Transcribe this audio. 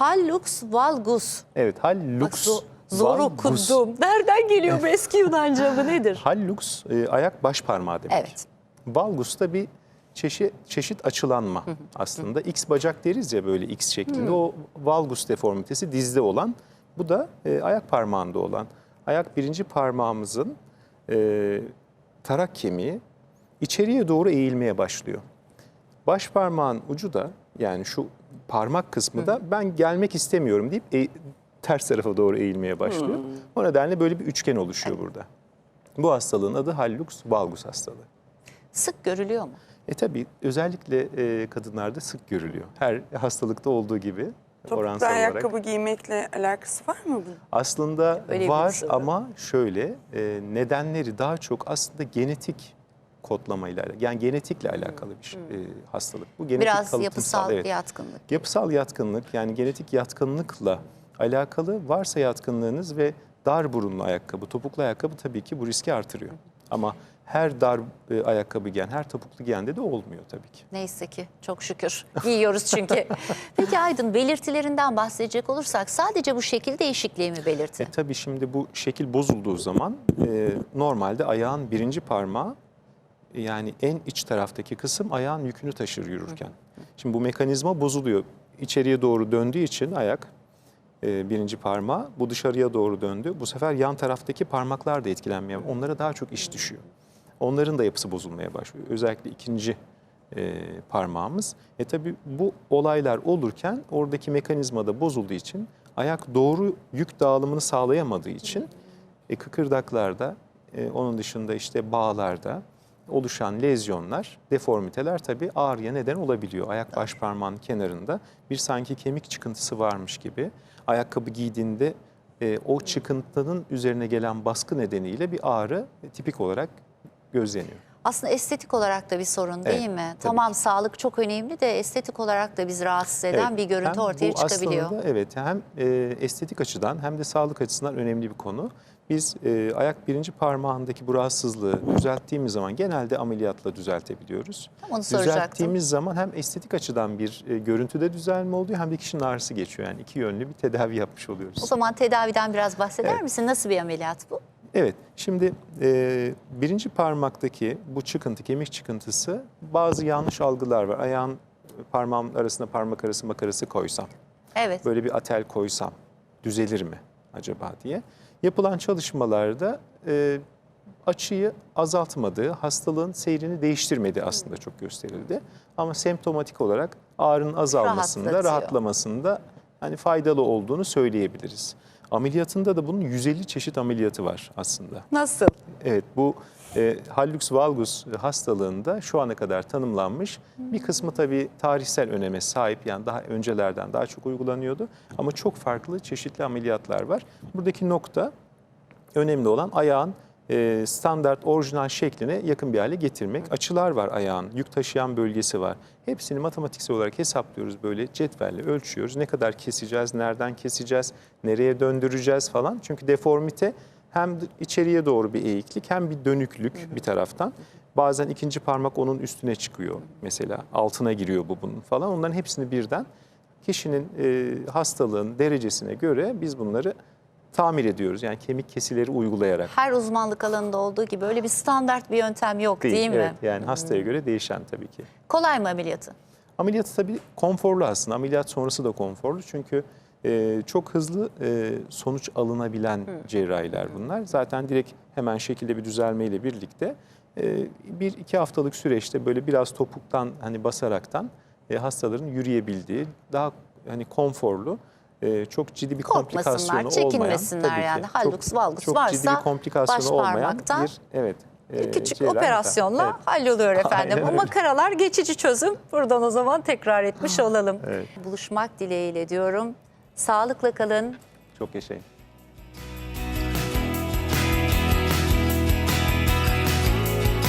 Hallux valgus. Evet, Bak, hallux zo- zoru valgus. okudum. Nereden geliyor bu eski Yunanca mı nedir? Hallux e, ayak baş parmağı demek. Evet. Valgus da bir çeşit çeşit açılanma aslında. X bacak deriz ya böyle X şeklinde. O valgus deformitesi dizde olan. Bu da e, ayak parmağında olan. Ayak birinci parmağımızın e, tarak kemiği içeriye doğru eğilmeye başlıyor. Baş parmağın ucu da yani şu parmak kısmı da ben gelmek istemiyorum deyip e- ters tarafa doğru eğilmeye başlıyor. O nedenle böyle bir üçgen oluşuyor burada. Bu hastalığın adı hallux valgus hastalığı. Sık görülüyor mu? E tabii özellikle e, kadınlarda sık görülüyor. Her hastalıkta olduğu gibi Topuklu oransal olarak. ayakkabı giymekle alakası var mı bunun? Aslında Öyle var ama şöyle e, nedenleri daha çok aslında genetik kodlamayla yani genetikle alakalı bir şey, e, hastalık. Bu genetik Biraz kalıtımsal, yapısal evet. yatkınlık. Yapısal yatkınlık yani genetik yatkınlıkla alakalı varsa yatkınlığınız ve dar burunlu ayakkabı, topuklu ayakkabı tabii ki bu riski artırıyor. Ama her dar e, ayakkabı giyen, her topuklu giyende de olmuyor tabii ki. Neyse ki çok şükür giyiyoruz çünkü. Peki Aydın belirtilerinden bahsedecek olursak sadece bu şekil değişikliği mi belirti? E tabii şimdi bu şekil bozulduğu zaman e, normalde ayağın birinci parmağı yani en iç taraftaki kısım ayağın yükünü taşır yürürken. Şimdi bu mekanizma bozuluyor. İçeriye doğru döndüğü için ayak e, birinci parmağı bu dışarıya doğru döndü. Bu sefer yan taraftaki parmaklar da etkilenmeye Onlara daha çok iş düşüyor. Onların da yapısı bozulmaya başlıyor. Özellikle ikinci e, parmağımız. E tabii bu olaylar olurken oradaki mekanizma da bozulduğu için ayak doğru yük dağılımını sağlayamadığı için e, kıkırdaklarda e, onun dışında işte bağlarda oluşan lezyonlar, deformiteler tabii ağrıya neden olabiliyor. Ayak baş parmağının kenarında bir sanki kemik çıkıntısı varmış gibi ayakkabı giydiğinde e, o çıkıntının üzerine gelen baskı nedeniyle bir ağrı e, tipik olarak gözleniyor. Aslında estetik olarak da bir sorun değil Evet, mi? tabii Tamam sağlık çok önemli de estetik olarak da bizi rahatsız eden Evet, bir görüntü hem ortaya bu çıkabiliyor. Aslında evet hem e, estetik açıdan hem de sağlık açısından önemli bir konu. Biz e, ayak birinci parmağındaki bu rahatsızlığı düzelttiğimiz zaman genelde ameliyatla düzeltebiliyoruz. Tam onu soracaktım. Düzelttiğimiz zaman hem estetik açıdan bir e, görüntüde düzelme oluyor hem de kişinin ağrısı geçiyor. Yani iki yönlü bir tedavi yapmış oluyoruz. O zaman tedaviden biraz bahseder Evet. misin? Nasıl bir ameliyat bu? Evet, şimdi e, birinci parmaktaki bu çıkıntı, kemik çıkıntısı bazı yanlış algılar var. Ayağın parmağın arasına parmak arası makarası koysam, Evet. böyle bir atel koysam düzelir mi acaba diye. Yapılan çalışmalarda e, açıyı azaltmadığı, hastalığın seyrini değiştirmediği aslında çok gösterildi. Ama semptomatik olarak ağrının azalmasında, rahatlamasında hani faydalı olduğunu söyleyebiliriz. Ameliyatında da bunun 150 çeşit ameliyatı var aslında. Nasıl? Evet bu e, hallux valgus hastalığında şu ana kadar tanımlanmış. Bir kısmı tabii tarihsel öneme sahip yani daha öncelerden daha çok uygulanıyordu. Ama çok farklı çeşitli ameliyatlar var. Buradaki nokta önemli olan ayağın e, standart orijinal şekline yakın bir hale getirmek. Açılar var ayağın, yük taşıyan bölgesi var. Hepsini matematiksel olarak hesaplıyoruz böyle cetvelle ölçüyoruz. Ne kadar keseceğiz, nereden keseceğiz, nereye döndüreceğiz falan. Çünkü deformite hem içeriye doğru bir eğiklik hem bir dönüklük bir taraftan. Bazen ikinci parmak onun üstüne çıkıyor mesela altına giriyor bu bunun falan. Onların hepsini birden kişinin e, hastalığın derecesine göre biz bunları tamir ediyoruz. Yani kemik kesileri uygulayarak. Her uzmanlık alanında olduğu gibi öyle bir standart bir yöntem yok değil, mi? Evet, yani hastaya göre değişen tabii ki. Kolay mı ameliyatı? Ameliyatı tabii konforlu aslında. Ameliyat sonrası da konforlu çünkü e, çok hızlı e, sonuç alınabilen cerrahiler bunlar. Zaten direkt hemen şekilde bir düzelmeyle birlikte e, bir iki haftalık süreçte böyle biraz topuktan hani basaraktan e, hastaların yürüyebildiği daha hani konforlu e, çok ciddi bir komplikasyonu olmayan. çekinmesinler tabii ki. yani. Hallux valgus çok ciddi varsa bir komplikasyonu olmayan bir evet. Bir e, küçük cerrahi operasyonla. Evet. halloluyor efendim. Aynen Bu öyle. makaralar geçici çözüm. Buradan o zaman tekrar etmiş olalım. Evet. Buluşmak dileğiyle diyorum. Sağlıkla kalın. Çok yaşayın.